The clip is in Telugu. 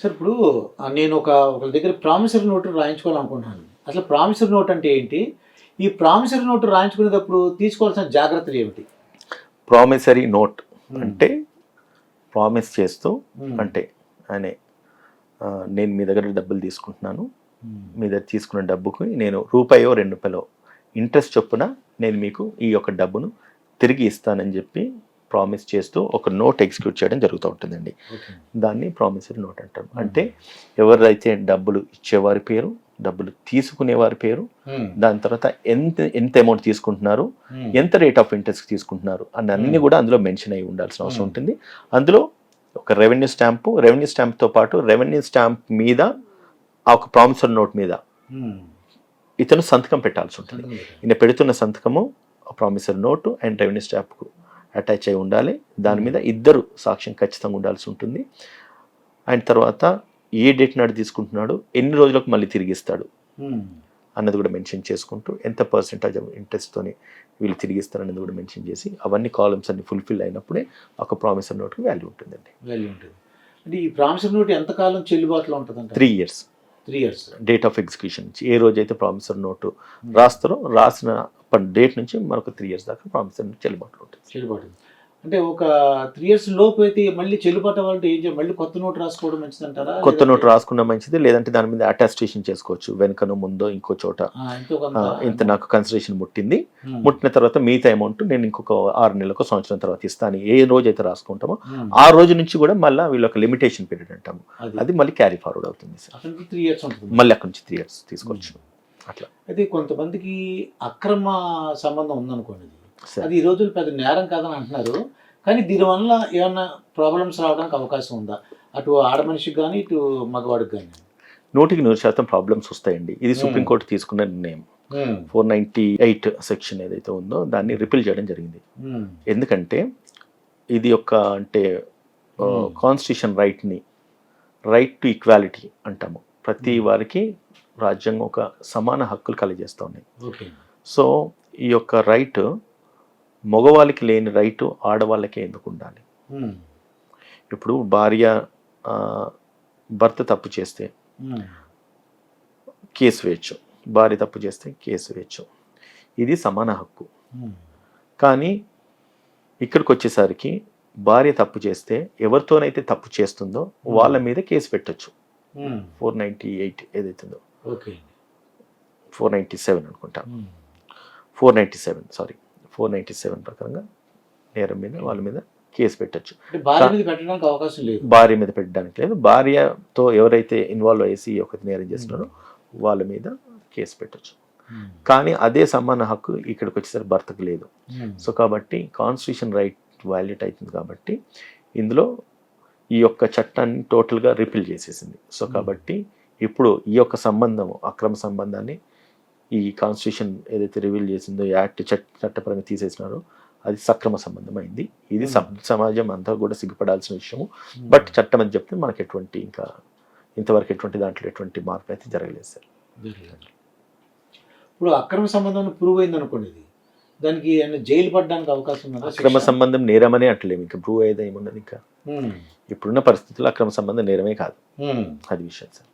సార్ ఇప్పుడు నేను ఒక ఒకరి దగ్గర ప్రామిసరీ నోటు రాయించుకోవాలనుకుంటున్నాను. అసలు ప్రామిసరీ నోట్ అంటే ఏంటి? ఈ ప్రామిసరీ నోటు రాయించుకునేటప్పుడు తీసుకోవాల్సిన జాగ్రత్తలు ఏమిటి? ప్రామిసరీ నోట్ అంటే ప్రామిస్ చేస్తూ. అంటే అనే నేను మీ దగ్గర డబ్బులు తీసుకుంటున్నాను. మీ దగ్గర తీసుకున్న డబ్బుకి నేను రూపాయో రెండు రూపాయలో ఇంట్రెస్ట్ చొప్పున నేను మీకు ఈ యొక్క డబ్బును తిరిగి ఇస్తానని చెప్పి ప్రామిస్ చేస్తూ ఒక నోట్ ఎగ్జిక్యూట్ చేయడం జరుగుతూ ఉంటుందండి దాన్ని ప్రామిసరీ నోట్ అంటారు అంటే ఎవరైతే డబ్బులు ఇచ్చేవారి పేరు డబ్బులు తీసుకునేవారి పేరు. దాని తర్వాత ఎంత ఎంత అమౌంట్ తీసుకుంటున్నారు. ఎంత రేట్ ఆఫ్ ఇంట్రెస్ట్ తీసుకుంటున్నారు అన్న అన్ని కూడా అందులో మెన్షన్ అయి ఉండాల్సిన అవసరం. ఉంటుంది అందులో ఒక రెవెన్యూ స్టాంపు రెవెన్యూ స్టాంప్తో పాటు రెవెన్యూ స్టాంప్ మీద ఆ ఒక ప్రామిసర్ నోట్ మీద. ఇతను సంతకం పెట్టాల్సి ఉంటుంది. ఈయన పెడుతున్న సంతకము ప్రామిసర్ నోటు అండ్ రెవెన్యూ స్టాంప్కు అటాచ్ అయి ఉండాలి. దాని మీద ఇద్దరు సాక్ష్యం ఖచ్చితంగా ఉండాల్సి ఉంటుంది. అండ్ తర్వాత ఏ డేట్ నాడు తీసుకుంటున్నాడు ఎన్ని రోజులకు మళ్ళీ తిరిగి ఇస్తాడు Hmm. అన్నది కూడా మెన్షన్ చేసుకుంటూ ఎంత పర్సెంటేజ్ ఆఫ్ ఇంట్రెస్ట్తోని వీళ్ళు తిరిగిస్తారనేది కూడా మెన్షన్ చేసి అవన్నీ కాలమ్స్ అన్ని ఫుల్ఫిల్ అయినప్పుడే ఒక ప్రామిసర్ నోట్కి వాల్యూ ఉంటుందండి. వాల్యూ ఉంటుంది. అంటే ఈ ప్రామిసరీ నోట్ ఎంతకాలం చెల్లుబాటులో ఉంటుందంట three years three years date of execution నుంచి. ఏ రోజైతే ప్రామిసర్ నోటు రాస్తారో రాసిన డేట్ నుంచి మరొక త్రీ ఇయర్స్ దాకా ప్రామిసర్ నోట్ చెల్లుబాటులో ఉంటుంది. చెల్లుబాటు. అంటే ఒక త్రీ ఇయర్స్ లోపు అయితే మళ్ళీ చెల్లుబాటు అవ్వాలంటే ఏం చేయాలి? మళ్ళీ కొత్త నోట్ రాసుకోవడం మంచిదంటారా? కొత్త లేదంటే- నోట్ రాసుకున్న మంచిది లేదంటే దాని మీద అటాస్టేషన్ చేసుకోవచ్చు వెనకనో ముందో ఇంకో చోట. ఇంత నాకు కన్సిడరేషన్ ముట్టింది. Hmm. ముట్టిన తర్వాత మిగతా అమౌంట్ నేను ఇంకొక ఆరు నెలలకు సంవత్సరం తర్వాత ఇస్తాను. ఏ రోజు అయితే రాసుకుంటామో Hmm. ఆ రోజు నుంచి కూడా మళ్ళీ వీళ్ళ ఒక లిమిటేషన్ పీరియడ్ అంటాము. అది. మళ్ళీ క్యారీ ఫార్వర్డ్ అవుతుంది సార్. త్రీ ఇయర్స్ ఉంటుంది. మళ్ళీ అక్కడ నుంచి త్రీ ఇయర్స్ తీసుకోవచ్చు. అట్లా. అయితే కొంతమందికి అక్రమ సంబంధం ఉందనుకోండి అది ఈ రోజులు పెద్ద నేరం కాదని అంటున్నారు. కానీ దీనివల్ల ఏమన్నా ప్రాబ్లమ్స్ రావడానికి అవకాశం ఉందా? అటు ఆడ మనిషికి కానీ ఇటు మగవాడికి కానీ నూటికి నూరు శాతం ప్రాబ్లమ్స్ వస్తాయండి. ఇది సుప్రీంకోర్టు తీసుకున్న నిర్ణయం. ఫోర్ నైంటీ ఎయిట్ సెక్షన్ ఏదైతే ఉందో దాన్ని రిపీల్ చేయడం జరిగింది. ఎందుకంటే ఇది ఒక అంటే. కాన్స్టిట్యూషన్ రైట్ని రైట్ టు ఈక్వాలిటీ అంటాము. ప్రతి వారికి రాజ్యాంగం ఒక సమాన హక్కులు కలిగజేస్తూ ఉన్నాయి. సో ఈ యొక్క రైట్ మగవాళ్ళకి లేని రైటు ఆడవాళ్ళకే ఎందుకు ఉండాలి? ఇప్పుడు భార్య భర్త తప్పు చేస్తే కేసు వేయచ్చు. భార్య తప్పు చేస్తే కేసు వేయచ్చు. ఇది సమాన హక్కు. కానీ ఇక్కడికి వచ్చేసరికి భార్య తప్పు చేస్తే ఎవరితోనైతే తప్పు చేస్తుందో వాళ్ళ మీద కేసు పెట్టొచ్చు. ఫోర్ నైంటీ ఎయిట్ ఏదైతుందో. ఓకే. ఫోర్ నైంటీ సెవెన్ అనుకుంటా. Four ninety seven sorry. Four ninety seven ప్రకారంగా నేరం మీద వాళ్ళ మీద కేసు పెట్టొచ్చు. భార్య మీద పెట్టడానికి అవకాశం లేదు. భార్య మీద పెట్టడానికి లేదు. భార్యతో ఎవరైతే ఇన్వాల్వ్ అయ్యేసి ఈ ఒక నేరం చేస్తున్నారో వాళ్ళ మీద కేసు పెట్టొచ్చు. కానీ అదే సమాన హక్కు ఇక్కడికి వచ్చేసరికి భర్తకు లేదు. సో కాబట్టి కాన్స్టిట్యూషన్ రైట్ వ్యాలిడ్ అవుతుంది కాబట్టి ఇందులో ఈ యొక్క చట్టాన్ని టోటల్గా రిపీల్ చేసేసింది. సో కాబట్టి ఇప్పుడు ఈ యొక్క సంబంధం అక్రమ సంబంధాన్ని ఈ కాన్స్టిట్యూషన్ ఏదైతే రివీల్ చేసిందో యాక్ట్ చట్ట చట్టపరంగా తీసేసినారో అది సక్రమ సంబంధం అయింది ఇది సమ- సమాజం అంతా కూడా సిగ్గుపడాల్సిన విషయము. బట్ చట్టం అని చెప్తే మనకి ఎటువంటి ఇంకా ఇంతవరకు ఎటువంటి దాంట్లో ఎటువంటి మార్పు అయితే జరగలేదు సార్. ఇప్పుడు అక్రమ సంబంధం ప్రూవ్ అయింది అనుకోండి ఇది. దానికి జైలు పడడానికి అవకాశం ఉందా అక్రమ? సంబంధం నేరమనే అంటలేము. ఇంకా ప్రూవ్ అయ్యేది ఏమున్నది ఇంకా. ఉమ్. ఇప్పుడున్న పరిస్థితుల్లో అక్రమ సంబంధం నేరమే కాదు. అది విషయం సార్.